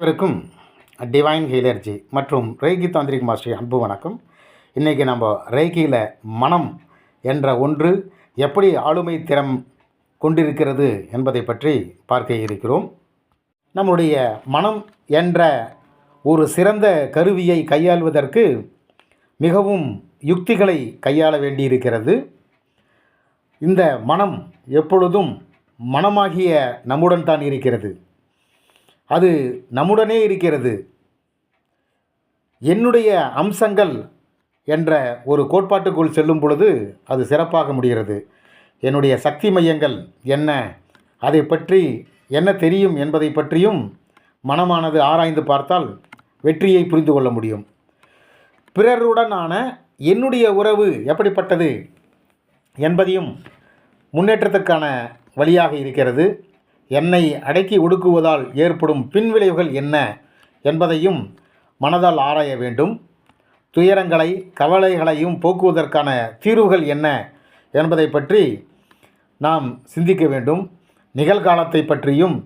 அனைவருக்கும் டிவைன் ஹீலர்ஜி மற்றும் Reiki tantric master அன்பு வணக்கம். இன்றைக்கி நம்ம ரேகியில் மனம் என்ற ஒன்று எப்படி ஆளுமை திறம் கொண்டிருக்கிறது என்பதை பற்றி பார்க்க இருக்கிறோம். நம்முடைய மனம் என்ற ஒரு சிறந்த கருவியை கையாள்வதற்கு மிகவும் யுக்திகளை கையாள வேண்டியிருக்கிறது. இந்த மனம் எப்பொழுதும் மனமாகிய நம்முடன் தான் இருக்கிறது. அது நம்முடனே இருக்கிறது. என்னுடைய அம்சங்கள் என்ற ஒரு கோட்பாட்டுக்குள் செல்லும் பொழுது அது சிறப்பாக முடிகிறது. என்னுடைய சக்தி மையங்கள் என்ன? அதை பற்றி என்ன தெரியும் என்பதை பற்றியும் மனமானது ஆராய்ந்து பார்த்தால் வெற்றியை புரிந்து கொள்ள முடியும். பிறருடனான என்னுடைய உறவு எப்படிப்பட்டது என்பதையும் முன்னேற்றத்துக்கான வழியாக இருக்கிறது. என்னை அடக்கி ஒடுக்குவதால் ஏற்படும் பின்விளைவுகள் என்ன என்பதையும் மனதால் ஆராய வேண்டும். துயரங்களை கவலைகளையும் போக்குவதற்கான தீர்வுகள் என்ன என்பதை பற்றி நாம் சிந்திக்க வேண்டும். நிகழ்காலத்தை பற்றியும்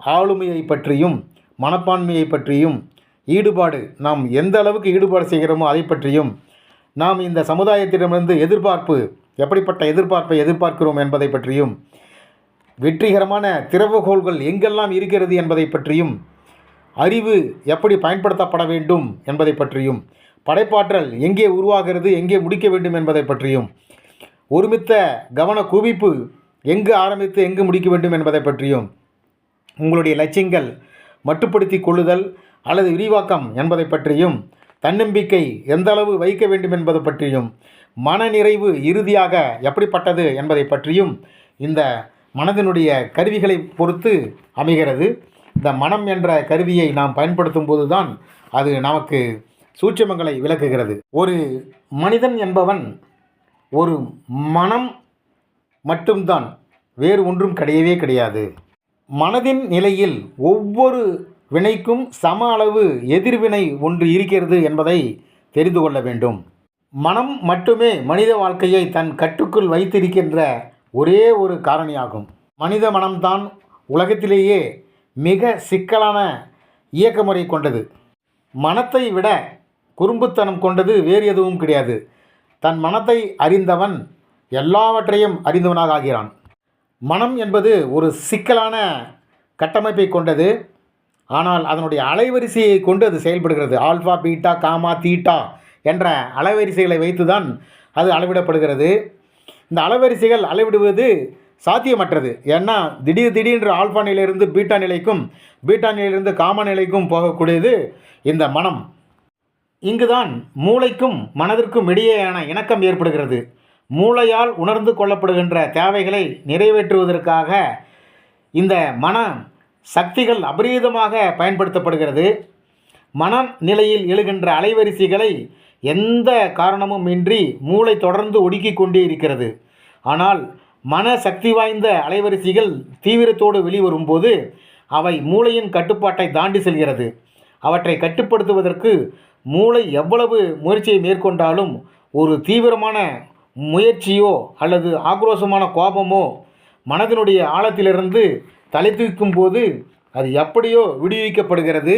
ஆளுமையை பற்றியும் மனப்பான்மையை பற்றியும் ஈடுபாடு நாம் எந்த அளவுக்கு ஈடுபாடு செய்கிறோமோ அதை பற்றியும் நாம் இந்த சமுதாயத்திடமிருந்து எதிர்பார்ப்பு எப்படிப்பட்ட எதிர்பார்ப்பை எதிர்பார்க்கிறோம் என்பதை பற்றியும் வெற்றிகரமான திறவுகோள்கள் எங்கெல்லாம் இருக்கிறது என்பதை பற்றியும் அறிவு எப்படி பயன்படுத்தப்பட வேண்டும் என்பதை பற்றியும் படைப்பாற்றல் எங்கே உருவாகிறது எங்கே முடிக்க வேண்டும் என்பதை பற்றியும் ஒருமித்த கவன குவிப்பு எங்கு ஆரம்பித்து எங்கு முடிக்க வேண்டும் என்பதை பற்றியும் உங்களுடைய லட்சியங்கள் மட்டுப்படுத்தி கொள்ளுதல் அல்லது விரிவாக்கம் என்பதை பற்றியும் தன்னம்பிக்கை எந்த அளவு வைக்க வேண்டும் என்பது பற்றியும் மனநிறைவு இறுதியாக எப்படிப்பட்டது என்பதை பற்றியும் இந்த மனதினுடைய கருவிகளை பொறுத்து அமைகிறது. இந்த மனம் என்ற கருவியை நாம் பயன்படுத்தும் போது தான் அது நமக்கு சூட்சமங்களை விளக்குகிறது. ஒரு மனிதன் என்பவன் ஒரு மனம் மட்டும்தான் வேறு ஒன்றும் கிடையவே கிடையாது. மனதின் நிலையில் ஒவ்வொரு வினைக்கும் சம அளவு எதிர்வினை ஒன்று இருக்கிறது என்பதை தெரிந்து கொள்ள வேண்டும். மனம் மட்டுமே மனித வாழ்க்கையை தன் கட்டுக்குள் வைத்திருக்கின்ற ஒரே ஒரு காரணியாகும். மனித மனம்தான் உலகத்திலேயே மிக சிக்கலான இயக்க முறை கொண்டது. மனத்தை விட குறும்புத்தனம் கொண்டது வேறு எதுவும் கிடையாது. தன் மனத்தை அறிந்தவன் எல்லாவற்றையும் அறிந்தவனாக ஆகிறான். மனம் என்பது ஒரு சிக்கலான கட்டமைப்பை கொண்டது. ஆனால் அதனுடைய அலைவரிசையை கொண்டு அது செயல்படுகிறது. ஆல்ஃபா பீட்டா காமா தீட்டா என்ற அலைவரிசைகளை வைத்து தான் அது அளவிடப்படுகிறது. இந்த அலைவரிசைகள் அளவிடுவது சாத்தியமற்றது. ஏன்னா திடீர் திடீரென்று ஆல்பா நிலையிலிருந்து பீட்டா நிலைக்கும் பீட்டா நிலையிலிருந்து காமா நிலைக்கும் போகக்கூடியது இந்த மனம். இங்குதான் மூளைக்கும் மனதிற்கும் இடையேயான இணக்கம் ஏற்படுகிறது. மூளையால் உணர்ந்து கொள்ளப்படுகின்ற தேவைகளை நிறைவேற்றுவதற்காக இந்த மன சக்திகள் அபரீதமாக பயன்படுத்தப்படுகிறது. மனநிலையில் எழுகின்ற அலைவரிசைகளை எந்த காரணமும் இன்றி மூளை தொடர்ந்து ஒடுக்கி கொண்டே இருக்கிறது. ஆனால் மன சக்தி வாய்ந்த அலைவரிசைகள் தீவிரத்தோடு வெளிவரும்போது அவை மூளையின் கட்டுப்பாட்டை தாண்டி செல்கிறது. அவற்றை கட்டுப்படுத்துவதற்கு மூளை எவ்வளவு முயற்சியை மேற்கொண்டாலும் ஒரு தீவிரமான முயற்சியோ அல்லது ஆக்ரோஷமான கோபமோ மனதினுடைய ஆழத்திலிருந்து தலை தூக்கும் போது அது எப்படியோ விடுவிக்கப்படுகிறது.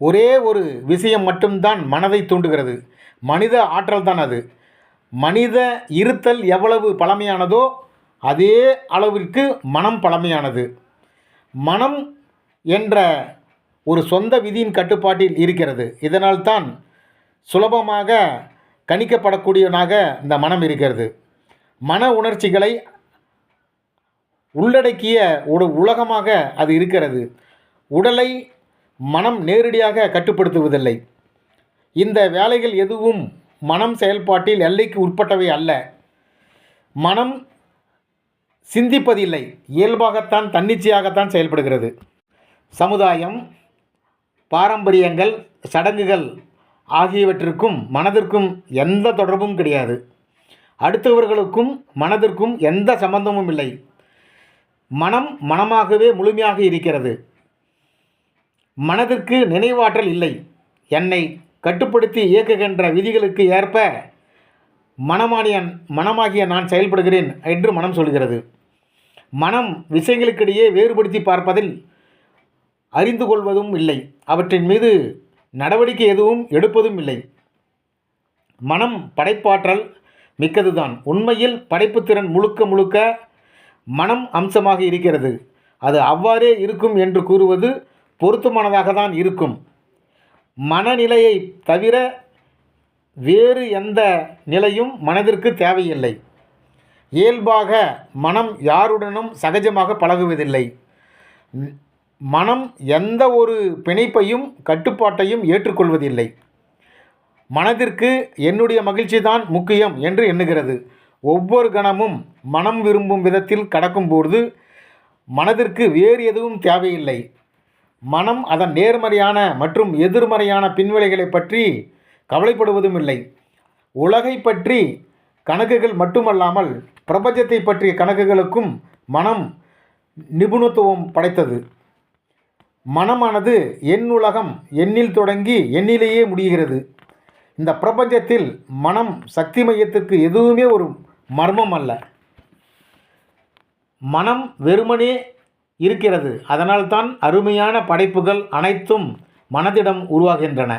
ஒரே ஒரு விஷயம் மட்டும்தான் மனதை தூண்டுகிறது. மனித ஆற்றல் தான் அது. மனித இருத்தல் எவ்வளவு பழமையானதோ அதே அளவிற்கு மனம் பழமையானது. மனம் என்ற ஒரு சொந்த விதியின் கட்டுப்பாட்டில் இருக்கிறது. இதனால்தான் சுலபமாக கணிக்கப்படக்கூடியவனாக இந்த மனம் இருக்கிறது. மன உணர்ச்சிகளை உள்ளடக்கிய ஒரு உலகமாக அது இருக்கிறது. உடலை மனம் நேரடியாக கட்டுப்படுத்துவதில்லை. இந்த வேலைகள் எதுவும் மனம் செயல்பாட்டில் எல்லைக்கு உட்பட்டவை அல்ல. மனம் சிந்திப்பதில்லை. இயல்பாகத்தான் தன்னிச்சையாகத்தான் செயல்படுகிறது. சமுதாயம் பாரம்பரியங்கள் சடங்குகள் ஆகியவற்றிற்கும் மனதிற்கும் எந்த தொடர்பும் கிடையாது. அடுத்தவர்களுக்கும் மனதிற்கும் எந்த சம்பந்தமும் இல்லை. மனம் மனமாகவே முழுமையாக இருக்கிறது. மனதிற்கு நினைவாற்றல் இல்லை. என்னை கட்டுப்படுத்தி இயக்குகின்ற விதிகளுக்கு ஏற்ப மனமானியன் மனமாகிய நான் செயல்படுகிறேன் என்று மனம் சொல்கிறது. மனம் விஷயங்களுக்கிடையே வேறுபடுத்தி பார்ப்பதில் அறிந்து கொள்வதும் இல்லை. அவற்றின் மீது நடவடிக்கை எதுவும் எடுப்பதும் இல்லை. மனம் படைப்பாற்றல் மிக்கதுதான். உண்மையில் படைப்புத்திறன் முழுக்க முழுக்க மனம் அம்சமாக இருக்கிறது. அது அவ்வாறே இருக்கும் என்று கூறுவது பொருத்தமானதாக தான் இருக்கும். மனநிலையை தவிர வேறு எந்த நிலையும் மனதிற்கு தேவையில்லை. இயல்பாக மனம் யாருடனும் சகஜமாக பழகுவதில்லை. மனம் எந்த ஒரு பிணைப்பையும் கட்டுப்பாட்டையும் ஏற்றுக்கொள்வதில்லை. மனதிற்கு என்னுடைய மகிழ்ச்சி தான் முக்கியம் என்று எண்ணுகிறது. ஒவ்வொரு கணமும் மனம் விரும்பும் விதத்தில் கடக்கும்போது மனதிற்கு வேறு எதுவும் தேவையில்லை. மனம் அதன் நேர்மறையான மற்றும் எதிர்மறையான பின்விளைகளை பற்றி கவலைப்படுவதும் இல்லை. உலகை பற்றி கணக்குகள் மட்டுமல்லாமல் பிரபஞ்சத்தை பற்றிய கணக்குகளுக்கும் மனம் நிபுணத்துவம் படைத்தது. மனமானது என் உலகம் எண்ணில் தொடங்கி எண்ணிலேயே முடிகிறது. இந்த பிரபஞ்சத்தில் மனம் சக்தி மையத்துக்கு எதுவுமே ஒரு மர்மம் அல்ல. மனம் வெறுமனே இருக்கிறது. அதனால்தான் அருமையான படைப்புகள் அனைத்தும் மனதிடம் உருவாகின்றன.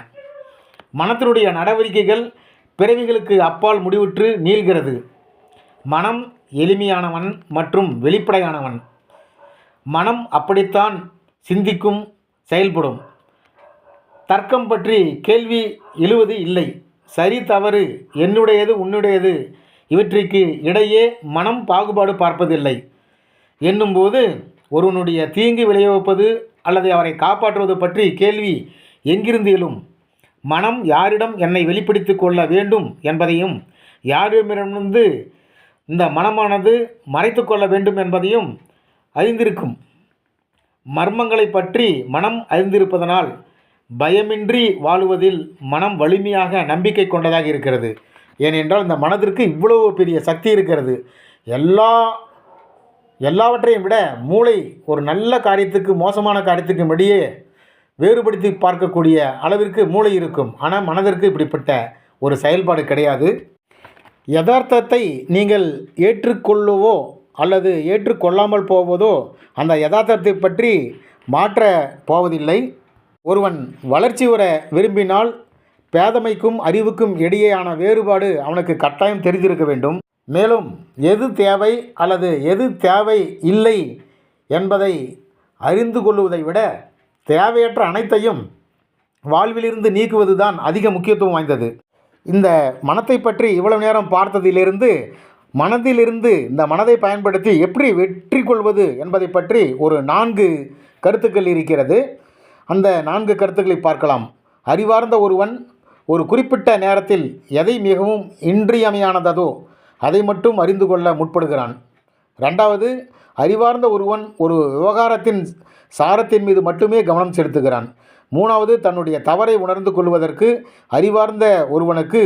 மனத்தினுடைய நடவடிக்கைகள் பிறவிகளுக்கு அப்பால் முடிவுற்று நீள்கிறது. மனம் எளிமையானவன் மற்றும் வெளிப்படையானவன். மனம் அப்படித்தான் சிந்திக்கும் செயல்படும். தர்க்கம் பற்றி கேள்வி எழுவது இல்லை. சரி தவறு என்னுடையது உன்னுடையது இவற்றிற்கு இடையே மனம் பாகுபாடு பார்ப்பதில்லை. என்னும்போது ஒருவனுடைய தீங்கு விளைவிப்பது அல்லது அவரை காப்பாற்றுவது பற்றி கேள்வி எங்கிருந்து எழும் மனம் யாரிடம் என்னை வெளிப்படுத்தி கொள்ள வேண்டும் என்பதையும் யாரிடமிருந்து இந்த மனமானது மறைத்து கொள்ள வேண்டும் என்பதையும் அறிந்திருக்கும். மர்மங்களை பற்றி மனம் அறிந்திருப்பதனால் பயமின்றி வாழுவதில் மனம் வலிமையாக நம்பிக்கை கொண்டதாக இருக்கிறது. ஏனென்றால் இந்த மனதிற்கு இவ்வளவு பெரிய சக்தி இருக்கிறது. எல்லா எல்லாவற்றையும் விட மூளை ஒரு நல்ல காரியத்துக்கு மோசமான காரியத்துக்கும் இடையே வேறுபடுத்தி பார்க்கக்கூடிய அளவிற்கு மூளை இருக்கும். ஆனால் மனதிற்கு இப்படிப்பட்ட ஒரு செயல்பாடு கிடையாது. யதார்த்தத்தை நீங்கள் ஏற்றுக்கொள்ளவோ அல்லது ஏற்றுக்கொள்ளாமல் போவதோ அந்த யதார்த்தத்தை பற்றி மாற்ற போவதில்லை. ஒருவன் வளர்ச்சி வர விரும்பினால் பேதமைக்கும் அறிவுக்கும் இடையேயான வேறுபாடு அவனுக்கு கட்டாயம் தெரிந்திருக்க வேண்டும். மேலும் எது தேவை அல்லது எது தேவை இல்லை என்பதை அறிந்து கொள்வதை விட தேவையற்ற அனைத்தையும் வாழ்விலிருந்து நீக்குவது தான் அதிக முக்கியத்துவம் வாய்ந்தது. இந்த மனத்தை பற்றி இவ்வளவு நேரம் பார்த்ததிலிருந்து மனதிலிருந்து இந்த மனதை பயன்படுத்தி எப்படி வெற்றி கொள்வது என்பதை பற்றி ஒரு நான்கு கருத்துக்கள் இருக்கிறது. அந்த நான்கு கருத்துக்களை பார்க்கலாம். அறிவார்ந்த ஒருவன் ஒரு குறிப்பிட்ட நேரத்தில் எதை மிகவும் இன்றியமையானதோ அதை மட்டும் அறிந்து கொள்ள முற்படுகிறான். ரெண்டாவது அறிவார்ந்த ஒருவன் ஒரு விவகாரத்தின் சாரத்தின் மீது மட்டுமே கவனம் செலுத்துகிறான். மூணாவது தன்னுடைய தவறை உணர்ந்து கொள்வதற்கு அறிவார்ந்த ஒருவனுக்கு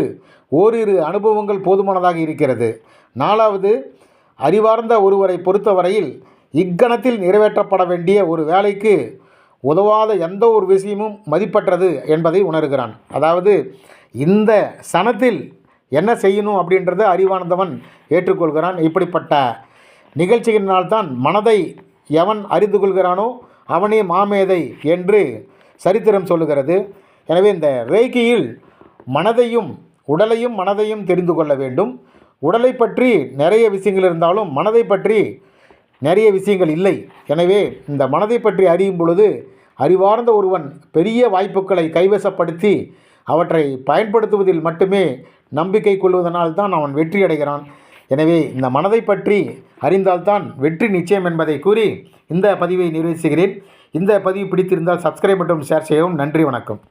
ஓரிரு அனுபவங்கள் போதுமானதாக இருக்கிறது. நாலாவது அறிவார்ந்த ஒருவரை பொறுத்தவரையில் இக்கணத்தில் நிறைவேற்றப்பட வேண்டிய ஒரு வேலைக்கு உதவாத எந்த ஒரு விஷயமும் மதிப்பற்றது என்பதை உணர்கிறான். அதாவது இந்த சனத்தில் என்ன செய்யணும் அப்படின்றத அறிவானந்தவன் ஏற்றுக்கொள்கிறான். இப்படிப்பட்ட நிகழ்ச்சிகளினால்தான் மனதை எவன் அறிந்து கொள்கிறானோ அவனே மாமேதை என்று சரித்திரம் சொல்லுகிறது. எனவே இந்த ரேக்கியில் மனதையும் உடலையும் மனதையும் தெரிந்து கொள்ள வேண்டும். உடலை பற்றி நிறைய விஷயங்கள் இருந்தாலும் மனதை பற்றி நிறைய விஷயங்கள் இல்லை. எனவே இந்த மனதை பற்றி அறியும் பொழுது அறிவார்ந்த ஒருவன் பெரிய வாய்ப்புகளை கைவசப்படுத்தி அவற்றை பயன்படுத்துவதில் மட்டுமே நம்பிக்கை கொள்வதனால் தான் அவன் வெற்றி அடைகிறான். எனவே இந்த மனதை பற்றி அறிந்தால்தான் வெற்றி நிச்சயம் என்பதை கூறி இந்த பதிவை நிறைவு செய்கிறேன். இந்த பதிவு பிடித்திருந்தால் சப்ஸ்கிரைப் மற்றும் ஷேர் செய்யவும் நன்றி வணக்கம்.